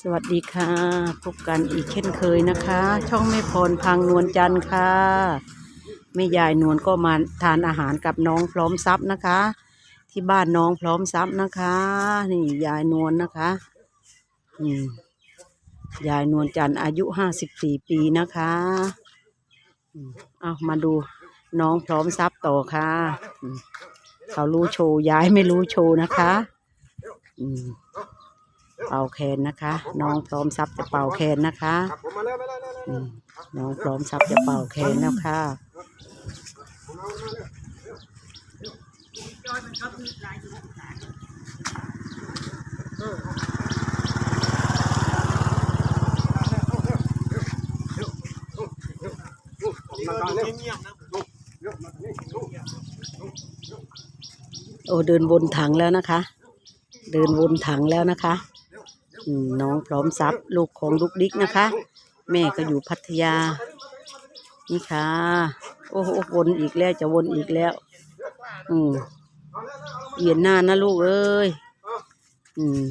สวัสดีค่ะพบกันอีกเช่นเคยนะคะ ช่องแม่พรพังนวลจันทร์ค่ะแม่ยายนวลก็มาทานอาหารกับน้องพร้อมทรัพย์นะคะ ที่บ้านน้องพร้อมทรัพย์นะคะ นี่ยายนวลนะคะอืมยายนวลจันทร์อายุห้าสิบสี่ปีนะคะอืมเอามาดูน้องพร้อมทรัพย์ต่อค่ะอืมเขารู้โชว์ยายไม่รู้โชว์นะคะ อืม เป่าแคนนะคะ น้องพร้อมทรัพย์จะเป่าแคนนะคะครับผมมาแล้วมาแล้วมาแล้วอืมน้องพร้อมทรัพย์จะเป่าแคนแล้วค่ะ มาก่อนเร็วเงียบนะโอ้เดินวนถังแล้วนะคะ เดินวนถังแล้วนะคะอืม น้องพร้อมทรัพย์ลูกของลูกดิ๊กนะคะ แม่ก็อยู่พัทยา นี่ค่ะ โอ้โหวนอีกแล้วจะวนอีกแล้ว อืมเอียนหน้านะลูกเอ้ย อืม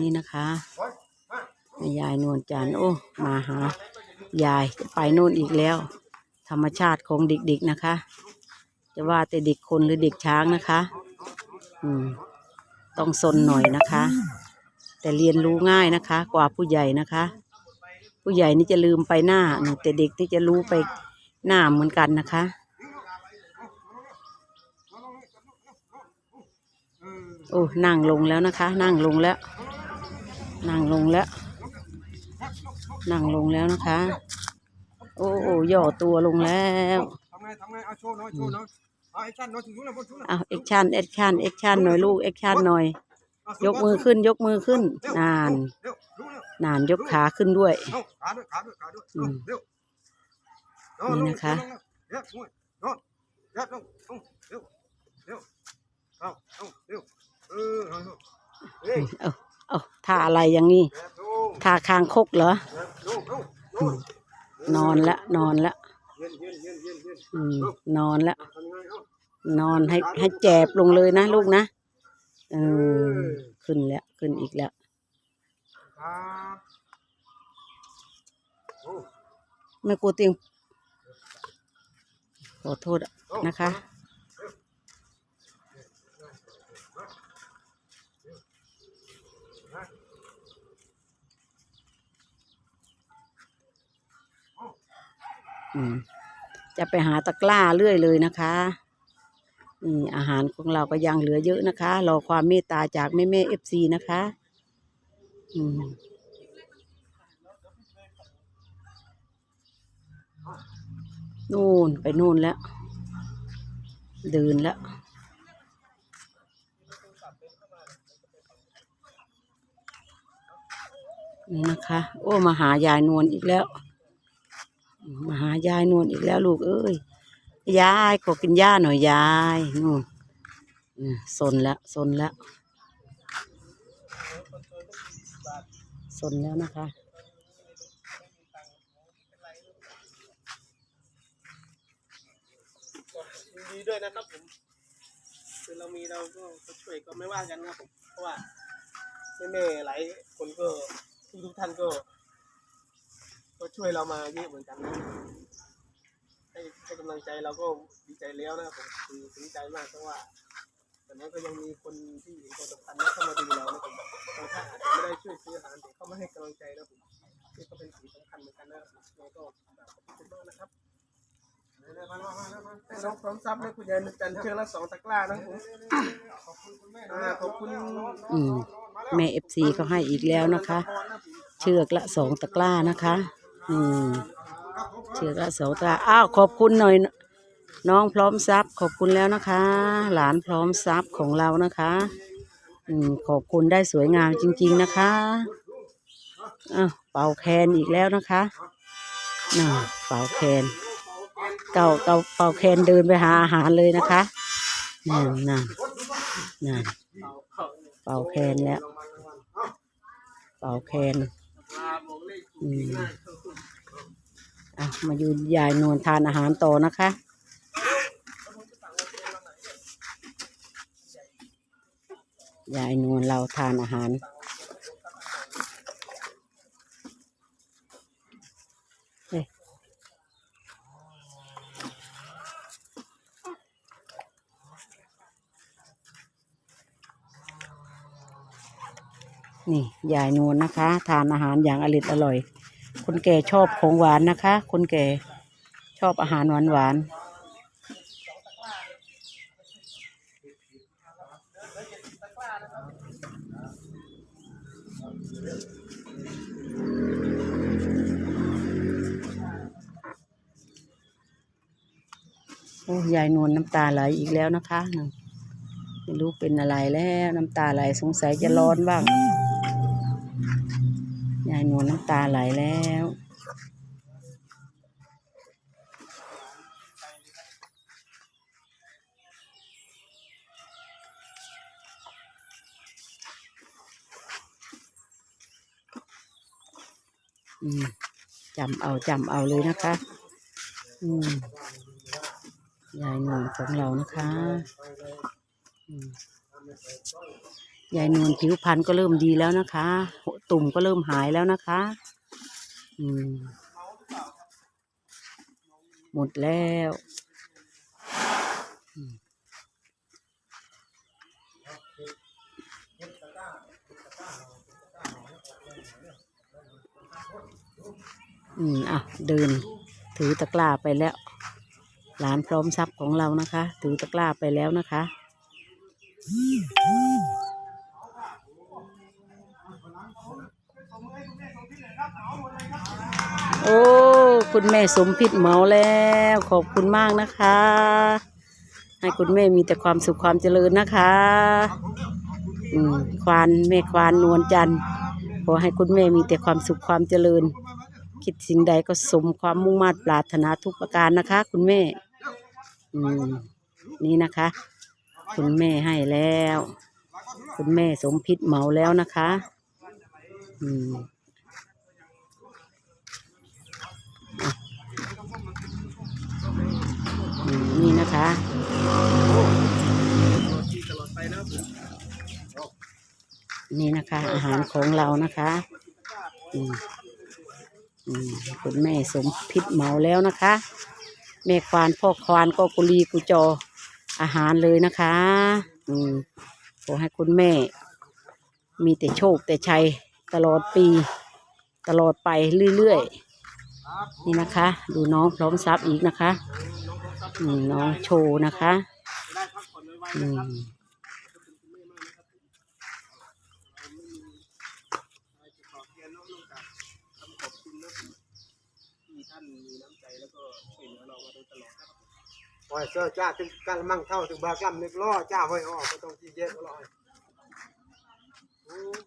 นี่นะคะยายนวลจันโอ้ มาหายายจะไปโน่นอีกแล้ว ธรรมชาติของเด็กๆนะคะ จะว่าแต่เด็กคนหรือเด็กช้างนะคะ อืม ต้องซนหน่อยนะคะ แต่เรียนรู้ง่ายนะคะ กว่าผู้ใหญ่นะคะ ผู้ใหญ่นี่จะลืมไปหน้า แต่เด็กนี่จะรู้ไปหน้าเหมือนกันนะคะโอ้นั่งลงแล้วนะคะ นั่งลงแล้ว นั่งลงแล้ว นั่งลงแล้วนะคะ โอ้โอ้ย่อตัวลงแล้วทำไงทำไงเอาโชว์หน่อยโชว์หน่อยเอาไอ้ชั้นหน่อยถึงนู้นแล้วบนนู้นแล้วเอาแอคชั่นแอคชั่นแอคชั่นหน่อยลูกแอคชั่นหน่อย ยกมือขึ้นยกมือขึ้น นานเร็วรู้แล้วนานยกขาขึ้นด้วยเอาขาด้วยขาด้วยขาด้วยอืมเร็วนี่นะคะเร็วลงนอนยัดลงลงเร็วเร็วเอาเอาเร็วเออเอาเฮ้ยเอาเอาท่าอะไรอย่างนี้เร็วลงท่าคางคกเหรอเร็วลงลง นอนละนอนละเย็นเย็นเย็นเย็นเย็นอืมนอนละนอนให้ให้แจบลงเลยนะลูกนะเออขึ้นแล้วขึ้นอีกแล้วครับโอ้แม่กูเตียงขอโทษนะคะ จะไปหาตะกร้าเรื่อยเลยนะคะนี่อาหารของเราก็ยังเหลือเยอะนะคะ รอความเมตตาจากแม่แม่เอฟซีนะคะ อืมนู่นไปนู่นแล้วเดินแล้วนี่นะคะ โอ้มาหายายนวลอีกแล้ว มาหายายนวลอีกแล้วลูกเอ้ยยายขอกินหญ้าหน่อยยายนู่นอืมสนแล้วสนแล้วสนแล้วนะคะดีด้วยนะครับผมคือเรามีเราก็ช่วยก็ไม่ว่ากันนะครับผมเพราะว่าแม่ๆหลายคนก็ทุกท่านก็ ก็ช่วยเรามาเยอะเหมือนกันนะให้ให้กำลังใจเราก็ดีใจแล้วนะครับผมคือถึงใจมากเพราะว่าแต่นั้นก็ยังมีคนที่เห็นความสำคัญและเข้ามาดูเรานะครับบางท่านอาจจะไม่ได้ช่วยซื้ออาหารแต่เข้ามาให้กำลังใจนะครับผมนี่ก็เป็นสิ่งสำคัญเหมือนกันนะครับแล้วก็ขอบคุณมากนะครับให้น้องพร้อมทรัพย์ให้คุณยายจันเชือกละสองตะกร้านะครับผมอ่าขอบคุณอืมแม่เอฟซีก็ให้อีกแล้วนะคะ เชือกละสองตะกร้านะคะ อืมเชือกละสองตาอ้าวขอบคุณหน่อย น้องพร้อมทรัพย์ ขอบคุณแล้วนะคะ หลานพร้อมทรัพย์ของเรานะคะอืมขอบคุณได้สวยงามจริง ๆนะคะอ้าวเป่าแคนอีกแล้วนะคะน่ะเป่าแคนเก่าเก่าเป่าแคนเดินไปหาอาหารเลยนะคะนั่นนั่นนั่นเป่าแคนแล้ว เป่าแคน อืมอะมาอยู่ยายนวลทานอาหารต่อนะคะ ยายนวลเราทานอาหาร นี่ยายนวลนะคะ ทานอาหารอย่างอริดอร่อย คนแก่ชอบของหวานนะคะ คนแก่ชอบอาหารหวานหวานโอ้ยายนวลน้ำตาไหลอีกแล้วนะคะ ไม่รู้เป็นอะไรแล้วน้ำตาไหลสงสัยจะร้อนบ้าง ยายนวลน้ำตาไหลแล้ว อืมจำเอาจำเอาเลยนะคะ อืมยายนวลของเรานะคะอืมยายนวลผิวพรรณก็เริ่มดีแล้วนะคะ ตุ่มก็เริ่มหายแล้วนะคะ อืม หมดแล้วอืมอะเดินถือตะกร้าไปแล้ว หลานพร้อมทรัพย์ของเรานะคะ ถือตะกร้าไปแล้วนะคะ โอ้ คุณแม่สมพิษเหมาแล้ว ขอบคุณมากนะคะ ให้คุณแม่มีแต่ความสุขความเจริญนะคะอืมควานแม่ควานนวลจันทร์ขอให้คุณแม่มีแต่ความสุขความเจริญ คิดสิ่งใดก็สมความมุ่งมั่นปรารถนาทุกประการนะคะ คุณแม่ อืม นี่นะคะ คุณแม่ให้แล้ว คุณแม่สมพิษเหมาแล้วนะคะ อืมนี่นะคะนี่นะคะ อาหารของเรานะคะอืมอืมคุณแม่สมพิษเหมาแล้วนะคะ แม่ควานพ่อควานก็กุลีกุจออาหารเลยนะคะ อืมขอให้คุณแม่ มีแต่โชคแต่ชัย ตลอดปีตลอดไปเรื่อยๆ นี่นะคะ ดูน้องพร้อมทรัพย์อีกนะคะอืมน้องโชว์นะคะนี่ท่านมีน้ำใจแล้วก็ช่วยเหลือเรามาโดยตลอดครับปล่อยเสื้อจ้าถึงกะละมังเท่าถึงบากำนึกล้อจ้าไว้ออกก็ต้องที่เย็ดก็ลอย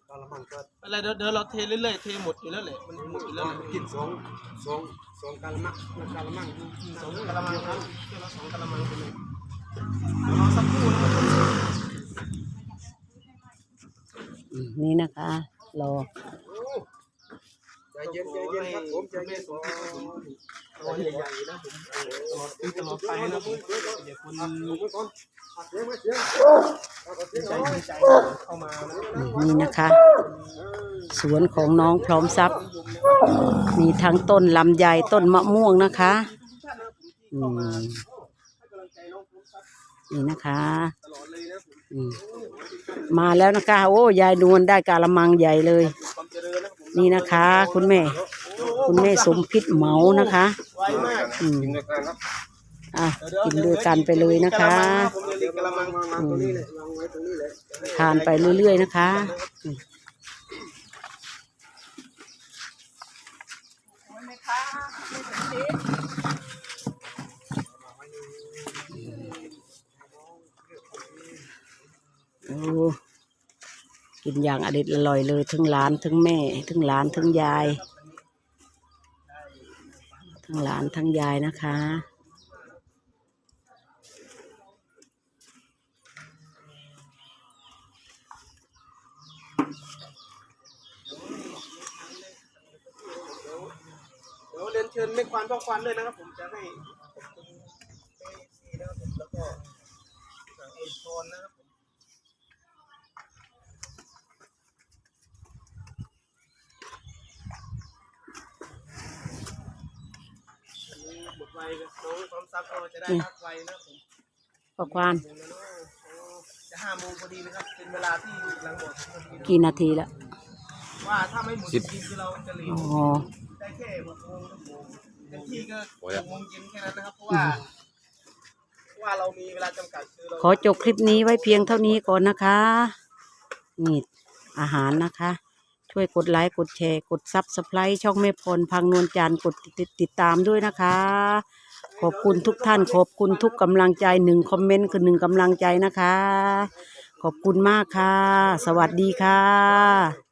กะละมังก็อะไรเดี๋ยวเดี๋ยวเราเทเรื่อยๆเทหมดอยู่แล้วแหละมันหมดอยู่แล้วแหละกินสองสองสองกะละมังกะละมังสองกะละมังครับเที่ยวละสองกะละมังไปเลยเดี๋ยวรอสักครู่นะครับอืมนี่นะคะรอโอ้ใจ เย็นใจเย็นครับผมใจเย็นรอใหญ่ๆนะผมตลอดปีตลอดไปนะผมเสียว้เสียงเอาก็เสียงใจใจเข้ามานี่นะคะ สวนของน้องพร้อมทรัพย์ มีทั้งต้นลำไยต้นมะม่วงนะคะ อืม นี่นะคะมาแล้วนะคะ โอ้ยายนวลได้กาละมังใหญ่เลย นี่นะคะ คุณแม่ คุณแม่สมพิษเหมานะคะอืมอะกินด้วยกันไปเลยนะคะทานไปเรื่อยๆนะคะอืมโอ้ กินอย่างอเด็ดอร่อยเลยทั้งหลานทั้งแม่ทั้งหลานทั้งยาย ทั้งหลานทั้งยายนะคะเดี๋ยวเรียนเชิญแม่ควานพ่อควานด้วยนะครับผมจะให้ขอบคุณเอซีนะครับผมแล้วก็ไอโฟนนะครับ ไวกับน้องพร้อมซับก็จะได้พักไวนะผมประควานโอ้โหจะห้าโมงพอดีนะครับ เป็นเวลาที่กำลังบอกพอดีนะกี่นาทีละว่าถ้าไม่หมุนจริงๆคือเราจะเหลีอ๋วอได้แค่หกโมงหกโมงเต็มที่ก็หกโมงเย็นแค่นั้นนะครับเพราะว่าเพราะว่าเรามีเวลาจำกัดคือเราขอจบคลิปนี้ไว้เพียงเท่านี้ก่อนนะคะนี่อาหารนะคะ ช่วยกดไลค์กดแชร์กดซับสไครต์ช่องแม่พรพังนวลจันทร์กดติดติดตามด้วยนะคะ ขอบคุณทุกท่าน ขอบคุณทุกกำลังใจหนึ่งคอมเมนต์คือหนึ่งกำลังใจนะคะ ขอบคุณมากค่ะ สวัสดีค่ะ